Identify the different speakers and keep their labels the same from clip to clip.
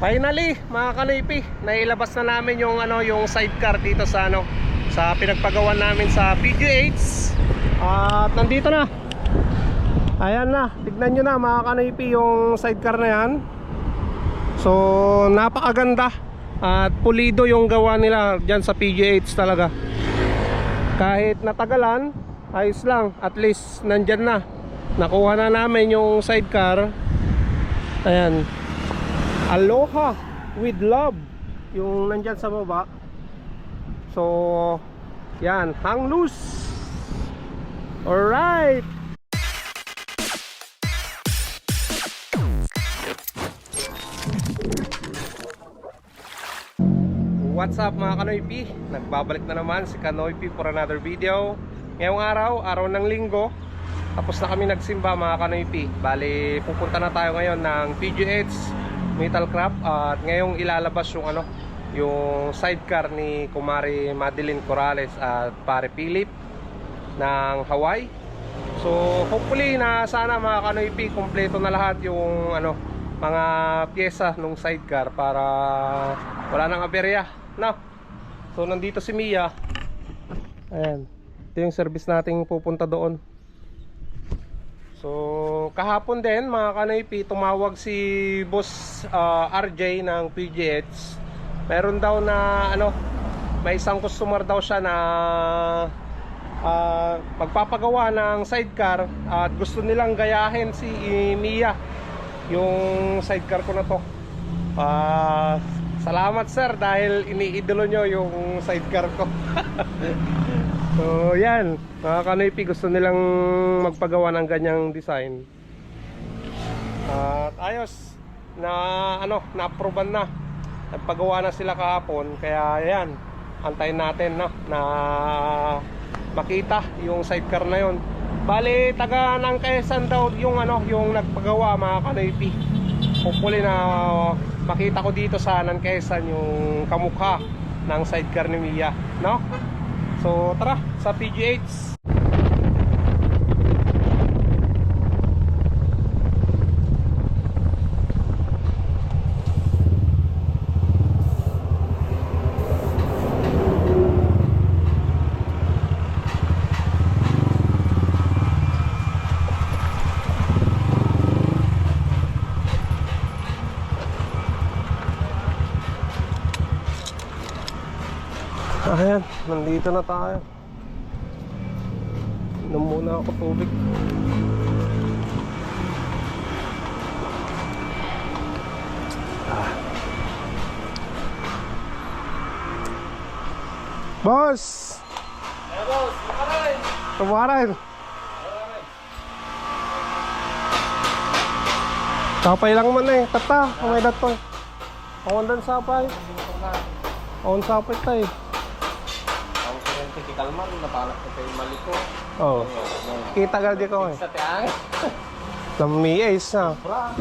Speaker 1: Finally, mga kanipi, nailabas na namin yung ano, yung sidecar dito sa ano, sa pinagpagawa namin sa PGH. At nandito na. Ayan na, tignan nyo na mga kanipi yung sidecar na yan. So, napakaganda at pulido yung gawa nila dyan sa PGH talaga. Kahit natagalan, ayos lang. At least nandyan na. Nakuha na namin yung sidecar. Ayan. Aloha with love. Yung nandyan sa baba. So, yan. Hang loose. Alright. What's up mga Kanoypi? Nagbabalik na naman si Kanoypi for another video Ngayong araw, araw ng linggo Tapos na kami nagsimba mga Kanoypi Bali, pupunta na tayo ngayon ng PGH Metal Craft. At ngayong ilalabas yung ano Yung sidecar ni Kumari Madeline Corrales At Pare Philip Ng Hawaii. So hopefully na sana mga Kanoypi Kompleto na lahat yung ano mga pyesa nung sidecar para wala nang aberya no? so nandito si Mia. Ayan. Ito yung service nating pupunta doon so kahapon din mga kanaypi tumawag si boss ah, RJ ng PGH meron daw na ano may isang customer daw siya na ah, magpapagawa ng sidecar at gusto nilang gayahin si Mia yung sidecar ko na to. Ah, salamat sir dahil iniidolo nyo yung sidecar ko so yan. Mga kanoypi gusto nilang magpagawa ng ganyang design. At ayos. Na ano na-approvean na. Nagpagawa na sila kahapon. Kaya yan. Antayin natin no, na makita yung sidecar na yon Bali, taga ng Quezon daw yung ano, yung nagpagawa mga kanoypi. Hopefully na makita ko dito sa Nan Quezon yung kamukha ng sidecar ni Mia, no? So, tara sa PGH. Ayan, nandito na tayo. Inom muna ako tubig. Ah. Boss!
Speaker 2: Eh, boss, makaray!
Speaker 1: Tumaran! Kapay lang man eh, tata, kumay dato. Awan dan sapay. Awan sapay tayo.
Speaker 2: Ti Kalman, napalak ko kay Maliko.
Speaker 1: Oh. Kita ka di ko eh.
Speaker 2: Sa tiang?
Speaker 1: Namiis na.
Speaker 2: Bra.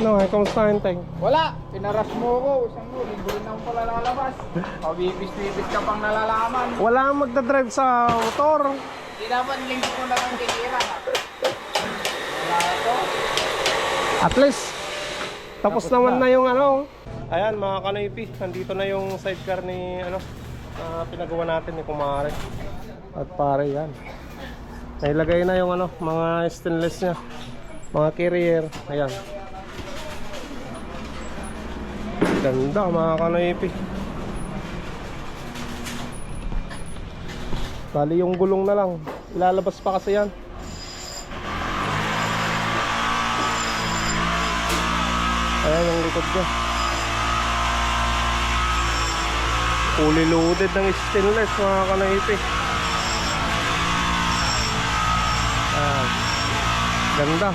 Speaker 1: No, eh, kamusta yung teng?
Speaker 3: Wala, pinaras mo ko. Isang mo, linggo rin ako pala lalabas. Pabibis-bibis ka pang nalalaman.
Speaker 1: Wala ang magdadrive sa motor.
Speaker 3: Hindi naman linggo ko lang ang titira. Wala to.
Speaker 1: At least, tapos, naman na. yung ano. Ayan mga kanaypi, nandito na yung sidecar ni ano, na pinagawa natin ni Kumare. At pare yan. Nailagay na yung ano, mga stainless niya. Mga carrier. Ayan. Ganda mga kanaypi. Bali yung gulong na lang. Ilalabas pa kasi yan. Ayan yung likod niya. Fully loaded ng stainless mga kanaipi. Ayan. Ganda.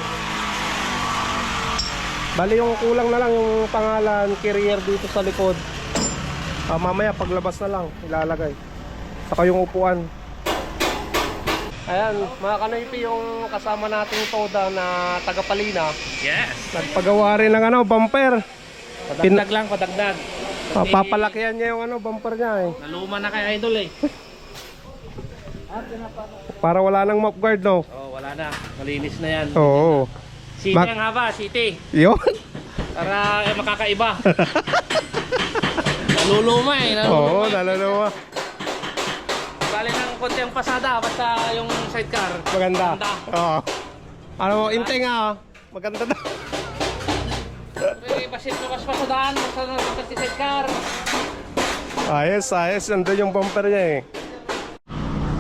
Speaker 1: Bali yung kulang na lang yung pangalan carrier dito sa likod. Ah, mamaya paglabas na lang ilalagay. Saka yung upuan. Ayan, mga kanoypi yung kasama nating toda na tagapalina.
Speaker 2: Yes!
Speaker 1: Nagpagawa rin ng ano, bumper.
Speaker 2: Padagdag lang, padagdag.
Speaker 1: Ah, papalakihan niya yung ano, bumper niya eh.
Speaker 2: Naluma na kay Idol eh.
Speaker 1: Para wala nang mop guard, no?
Speaker 2: Oh, wala na. Malinis na yan.
Speaker 1: Oo.
Speaker 2: City
Speaker 1: Bak-
Speaker 2: ang haba, city.
Speaker 1: Yun.
Speaker 2: Para eh, makakaiba. Naluluma eh.
Speaker 1: Oo,
Speaker 2: Naluluma. Bali ng konti ang pasada, basta yung sidecar.
Speaker 1: Maganda.
Speaker 2: Maganda.
Speaker 1: Oo. Ano mo, inte nga ah. Maganda daw.
Speaker 2: Pwede pasit mo kas pasadaan, basta na sa sidecar.
Speaker 1: Ayos, ayos. Nandun yung bumper niya eh.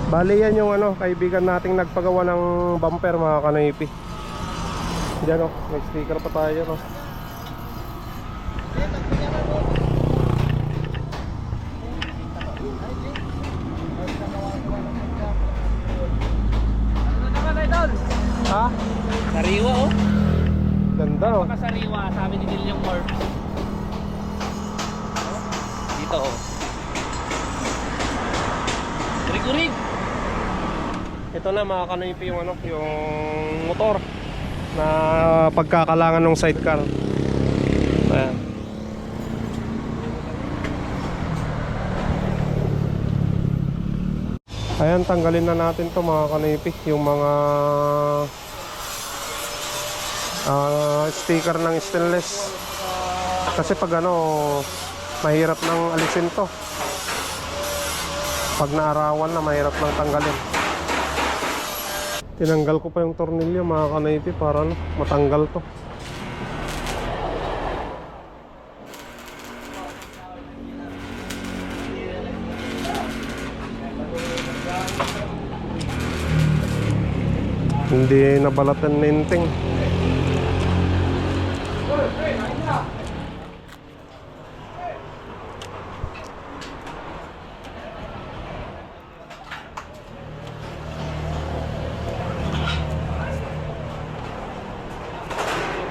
Speaker 1: Bali yan yung ano, kaibigan nating nagpagawa ng bumper mga kanoipi. Diyan oh, may sticker pa tayo no. Ha?
Speaker 2: Sariwa oh.
Speaker 1: Ganda oh.
Speaker 2: Pakasariwa, sabi ni William Morph. Dito oh. Rig-rig.
Speaker 1: Ito na mga kanoipi yung ano, yung motor na pagkakalangan ng sidecar. Ayan. Ayan, tanggalin na natin to mga kanipi Yung mga ah, sticker ng stainless. Kasi pag ano Mahirap nang alisin to. Pag naarawan na mahirap nang tanggalin. Tinanggal ko pa yung tornilyo mga kanipi Para ano, matanggal to. Hindi nabalatan ninting.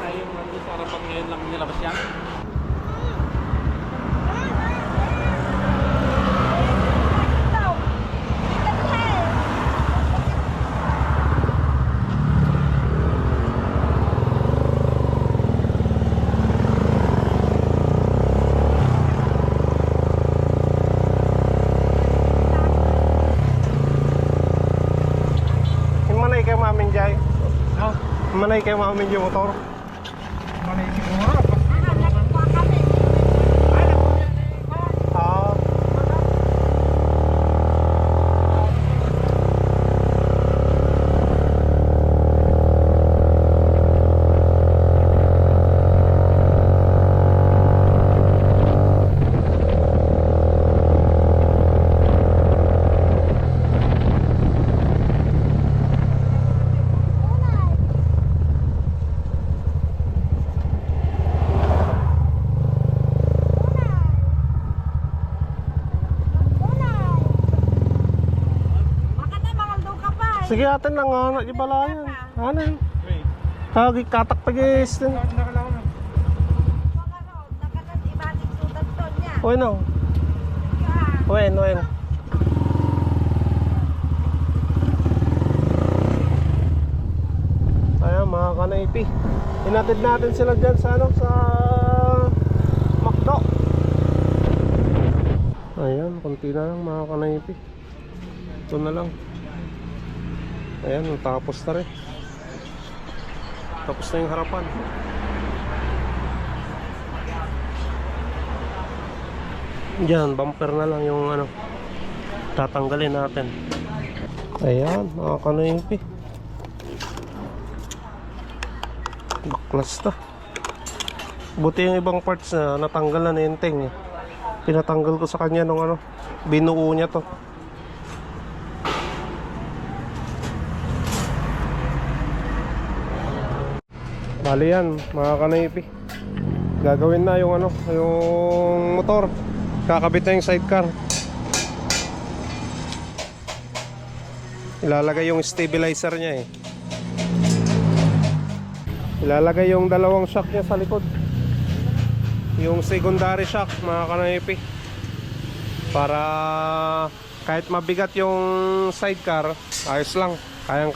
Speaker 2: Tayo nandun sa harapan ngayon lang nilabas yan.
Speaker 1: Manay kay mamin jay. Manay kay mamin yung motor.
Speaker 3: Manay siguro.
Speaker 1: Ah. Sige atin lang ano, di balayan. Ano yun? Hagi katak pagis. Oy no. Wen, wen. Ayan mga kanaypi. Inatid natin sila dyan sa ano, sa Macdo. Ayan, konti na lang mga kanaypi. Ito na lang. Ayan, tapos na rin. Tapos na yung harapan. Diyan, bumper na lang yung ano tatanggalin natin. Ayan, mga kanaypi. Baklas to. Buti yung ibang parts na natanggal na nenteng eh. Pinatanggal ko sa kanya nung ano, binuo niya to. Bali yan, mga kanaypi. Gagawin na yung ano, yung motor. Kakabit na yung sidecar. Ilalagay yung stabilizer niya eh. Ilalagay yung dalawang shock niya sa likod. Yung secondary shock, mga kanaypi. Para kahit mabigat yung sidecar, ayos lang, kayang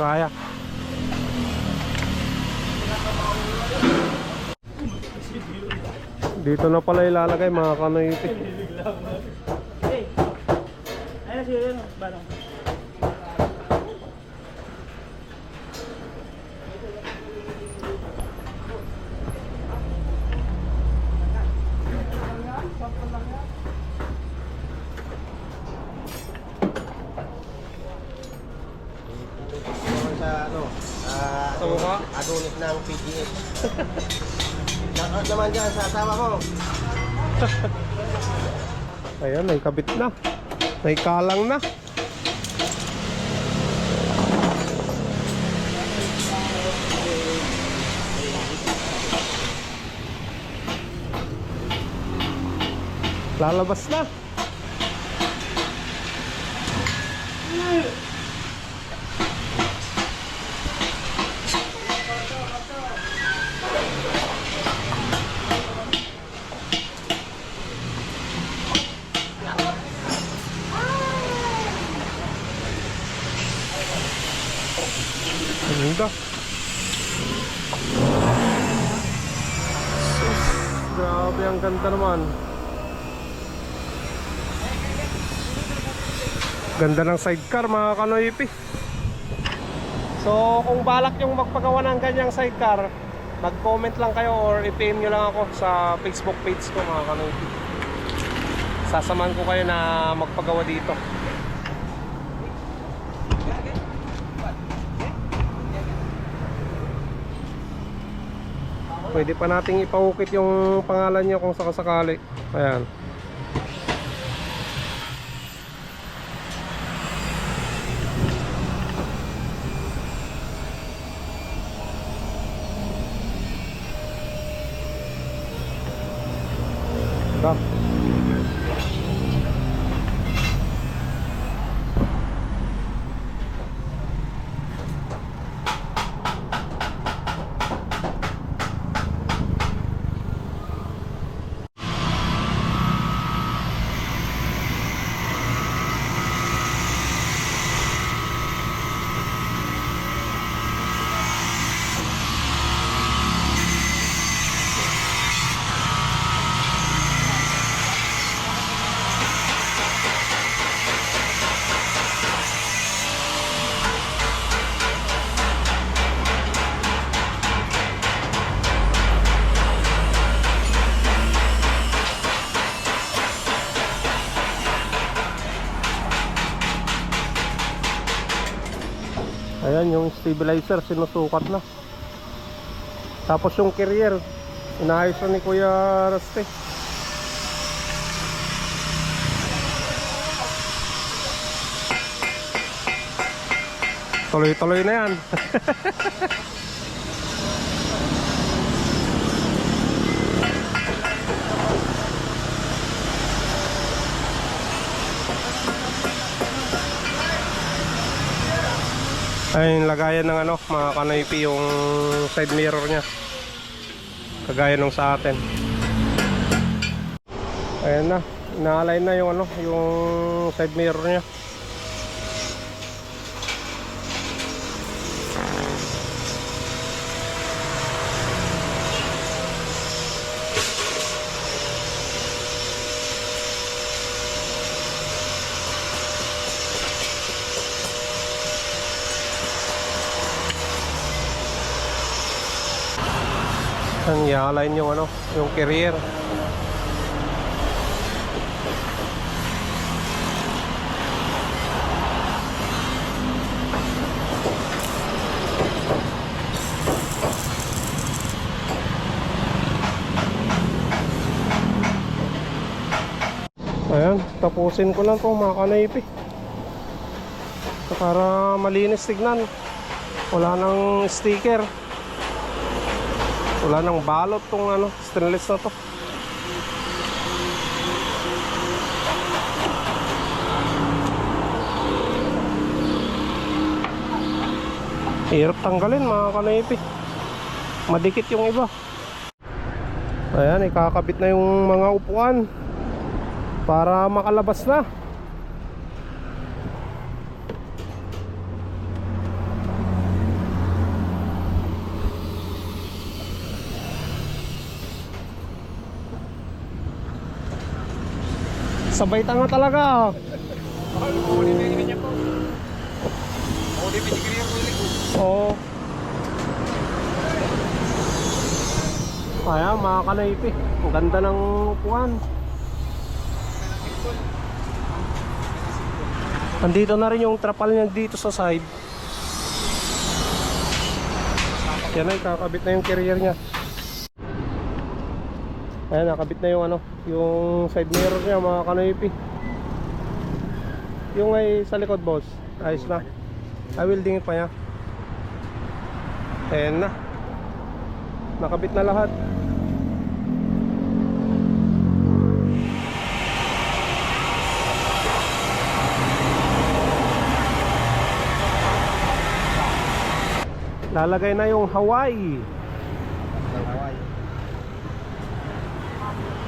Speaker 1: Dito na pala ilalagay mga kanoyutik.
Speaker 4: Hey. Ayun si Reno, barang. ano, uh, adonis ng PGH. Shoutout naman dyan sa asawa ko.
Speaker 1: Ayan, may kabit na. May kalang na. Lalabas na. Ang ganda. Sus, grabe ang ganda naman. Ganda ng sidecar mga kanoypi. So kung balak yung magpagawa ng ganyang sidecar, mag-comment lang kayo or i-PM nyo lang ako sa Facebook page ko mga kanoypi. Sasamahan ko kayo na magpagawa dito. Pwede pa nating ipaukit yung pangalan niyo kung sakasakali. Ayan. Ayan yung stabilizer sinusukat na. Tapos yung carrier inaayos na ni Kuya Raste. Tuloy-tuloy na yan. Ayun, lagayan ng ano, mga kanoypi yung side mirror niya. Kagaya nung sa atin. Ayan na, ina-align na yung ano, yung side mirror niya. Ang i-align yung ano, yung carrier. Ayan, tapusin ko lang to mga kanaypi. Para malinis tignan. Wala nang sticker. Wala nang balot tong ano, stainless na to. Hirap tanggalin mga kanaypi. Madikit yung iba. Ayan, ikakabit na yung mga upuan para makalabas na. Sabay tanga talaga. Oo. Ayan, mga kanaypi. Ang ganda ng upuan. Andito na rin yung trapal niya dito sa side. Yan ay kakabit na yung carrier niya. Ayan, nakabit na yung ano, yung side mirror niya mga kanoypi. Yung ay sa likod boss, ayos na. I will dingin pa niya. Ayan na. Nakabit na lahat. Lalagay na yung Hawaii.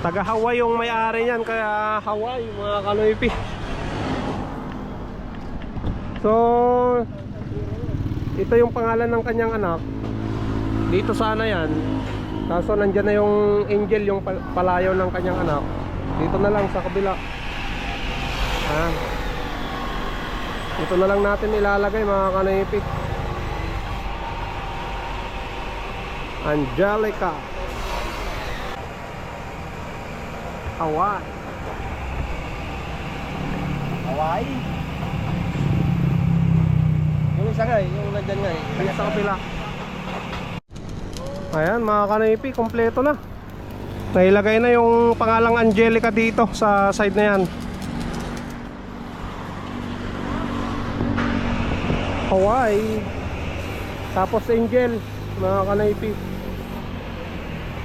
Speaker 1: Taga Hawaii yung may-ari niyan kaya Hawaii mga kanoypi. So ito yung pangalan ng kanyang anak. Dito sana yan. Kaso nandyan na yung angel yung pal- palayaw ng kanyang anak. Dito na lang sa kabila. Ayan. Dito na lang natin ilalagay mga kanoypi. Angelica Hawaii.
Speaker 4: Hawaii. Yung isa nga eh, yung nandyan nga eh.
Speaker 1: Dito sa kapila. Ayan mga kanaypi, kompleto na. Nailagay na yung pangalang Angelica dito sa side na yan. Hawaii. Tapos Angel Mga kanaypi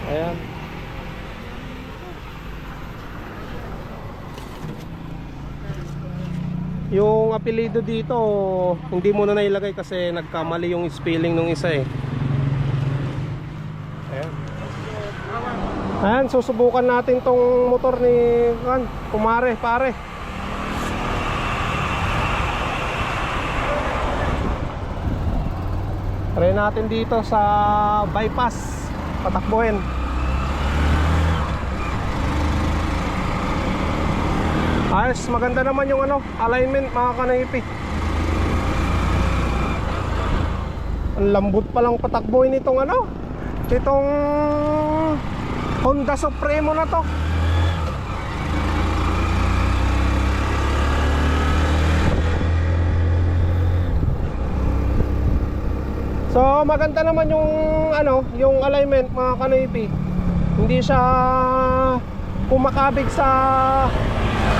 Speaker 1: Ayan Yung apelido dito Hindi mo na nailagay kasi nagkamali yung spelling nung isa eh Ayan Ayan, susubukan natin tong motor ni kan, kumare, pare. Try natin dito sa bypass, patakbuhin. Ayos, maganda naman yung ano, alignment mga kanaypi. Ang lambot pa lang patakbuhin itong ano, itong Honda Supremo na to. So maganda naman yung ano, yung alignment mga kanoypi. Hindi siya kumakabig sa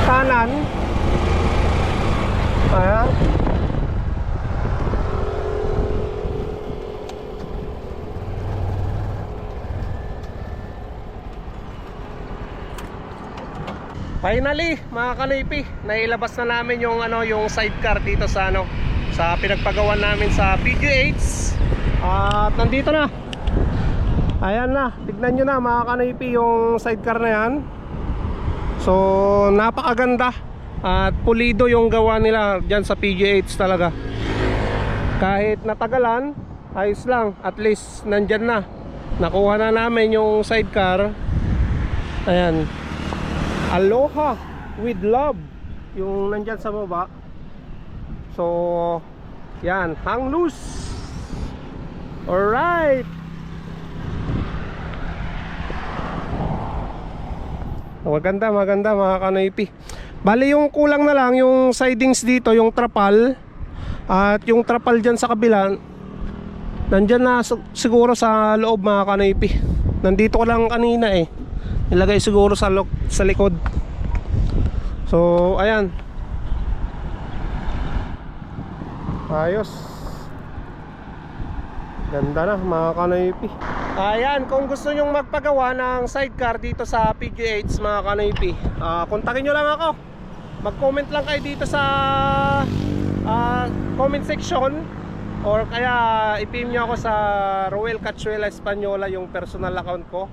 Speaker 1: kanan. Ayan. Finally, mga kalipi, nailabas na namin yung ano, yung sidecar dito sa ano, sa pinagpagawan namin sa PGH. At nandito na. Ayan na, tignan nyo na mga kanipi yung sidecar na yan. So, napakaganda at pulido yung gawa nila dyan sa PGH talaga. Kahit natagalan, ayos lang, at least nandyan na. Nakuha na namin yung sidecar. Ayan, Aloha with love. Yung nandyan sa baba. So yan. Hang loose. Alright maganda maganda mga kanoypi bali yung kulang na lang yung sidings dito yung trapal at yung trapal dyan sa kabila nandyan na siguro sa loob mga kanoypi nandito ko lang kanina eh Ilagay siguro sa, sa likod. So, ayan. Ayos. Ganda na mga kanoypi. Ayan, kung gusto nyong magpagawa ng sidecar dito sa PGH mga kanoypi, ah, kontakin nyo lang ako. Mag-comment lang kayo dito sa ah, comment section or kaya ipim nyo ako sa Roel Cachuela Española yung personal account ko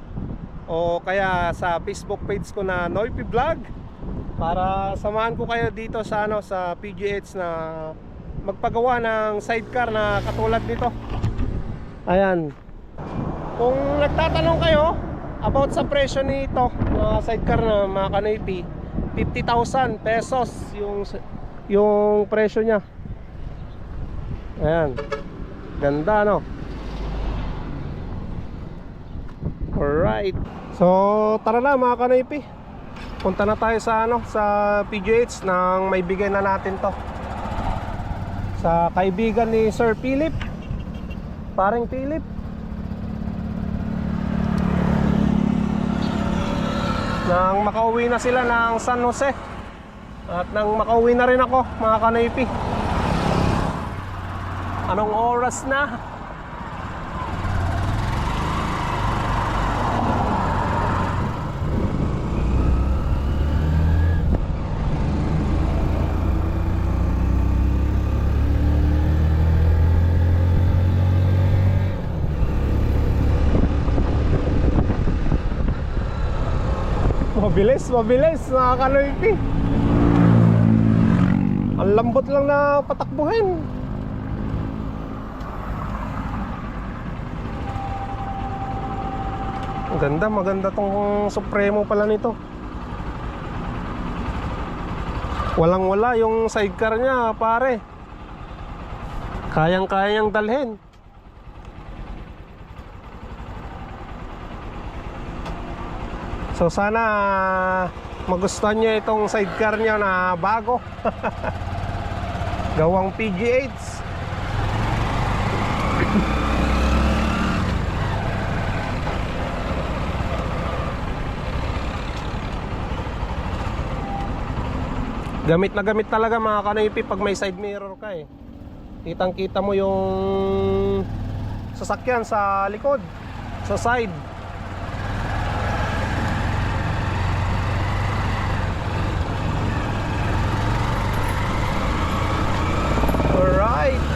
Speaker 1: o kaya sa Facebook page ko na Noipi Vlog para samahan ko kayo dito sa ano sa PGH na magpagawa ng sidecar na katulad nito. Ayan. Kung nagtatanong kayo about sa presyo nito, mga sidecar na mga kanoypi, 50,000 pesos yung yung presyo niya. Ayan. Ganda no. Alright. So, tara na mga kanoypi. Punta na tayo sa ano, sa PGH nang may bigay na natin 'to. Sa kaibigan ni Sir Philip. Paring Philip. Nang makauwi na sila ng San Jose. At nang makauwi na rin ako mga kanaypi. Anong oras na Mabilis, mabilis mga kanoypi Ang lambot lang na patakbuhin. Ang ganda, maganda tong Supremo pala nito. Walang wala yung sidecar niya pare. Kayang kayang dalhin So sana magustuhan niyo itong sidecar niya na bago. Gawang PGH. Gamit na gamit talaga mga kanipi pag may side mirror ka eh. Kitang kita mo yung sasakyan sa likod, sa side. Alright.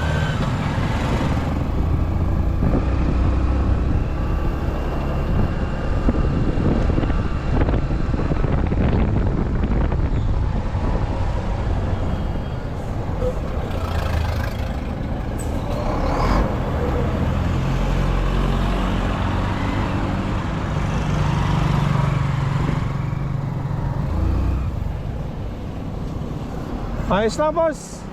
Speaker 1: Ayos na boss.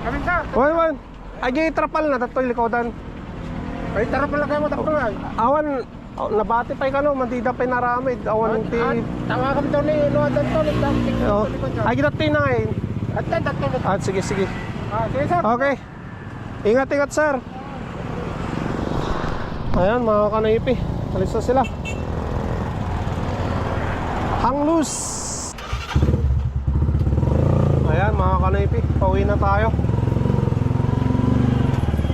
Speaker 3: Kami sa.
Speaker 1: Wan, wan. Gay trapal na datoy likodan.
Speaker 3: Ay, tara pala kayo matakbo ay.
Speaker 1: Awan, oh, nabati pa kano, mandida pa naramid. Awan ti.
Speaker 3: Tawa kami daw ni Luadan to. Nagdaktik
Speaker 1: Oh. Ay, gitat na ngayon.
Speaker 3: At tatlo.
Speaker 1: Ah, sige, sige.
Speaker 3: Ah, sige sir.
Speaker 1: Okay. Ingat, ingat, sir. Ayan, mga kanaipi. Alis na sila. Hang loose. Ayan, mga kanaipi. Pauwi na tayo.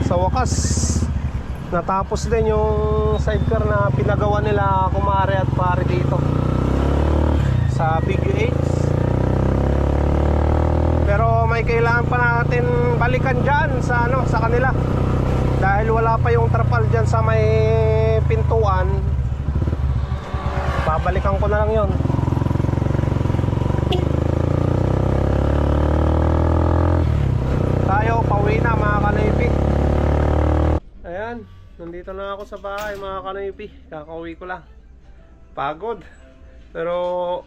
Speaker 1: Sa wakas, natapos din yung sidecar na pinagawa nila kumare at pare dito. Sa Big 8 pero may kailangan pa natin balikan dyan sa ano sa kanila dahil wala pa yung trapal dyan sa may pintuan babalikan ko na lang yon tayo pauwi na mga kanaypi ayan nandito na ako sa bahay mga kanaypi kakauwi ko lang. Pagod. Pero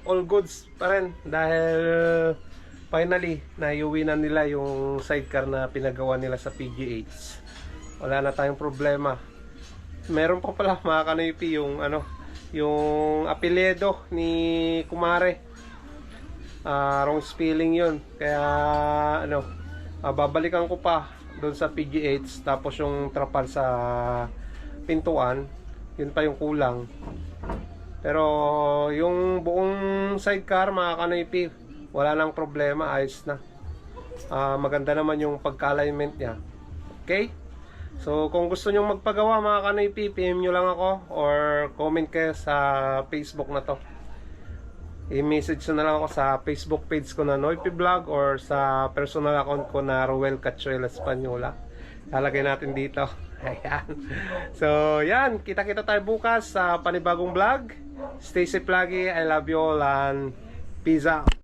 Speaker 1: all goods pa rin. Dahil finally naiuwi na nila yung sidecar na pinagawa nila sa PGH wala na tayong problema. Meron pa pala mga kanoypi yung ano yung apelyido ni Kumare. Ah, wrong spelling yun. Kaya ano ah, babalikan ko pa doon sa PGH tapos yung trapal sa pintuan yun pa yung kulang pero yung buong sidecar mga kanoypi wala nang problema, ayos na. Ah, maganda naman yung pagka-alignment niya. Okay? So kung gusto nyo magpagawa mga kanoypi, PM nyo lang ako or comment kayo sa Facebook na to. I-message na lang ako sa Facebook page ko na Noipi Vlog or sa personal account ko na Ruel Cachuela Española. Lalagay natin dito. Ayan. So, yan. Kita-kita tayo bukas sa panibagong vlog. Stay safe lagi. I love you all and peace out.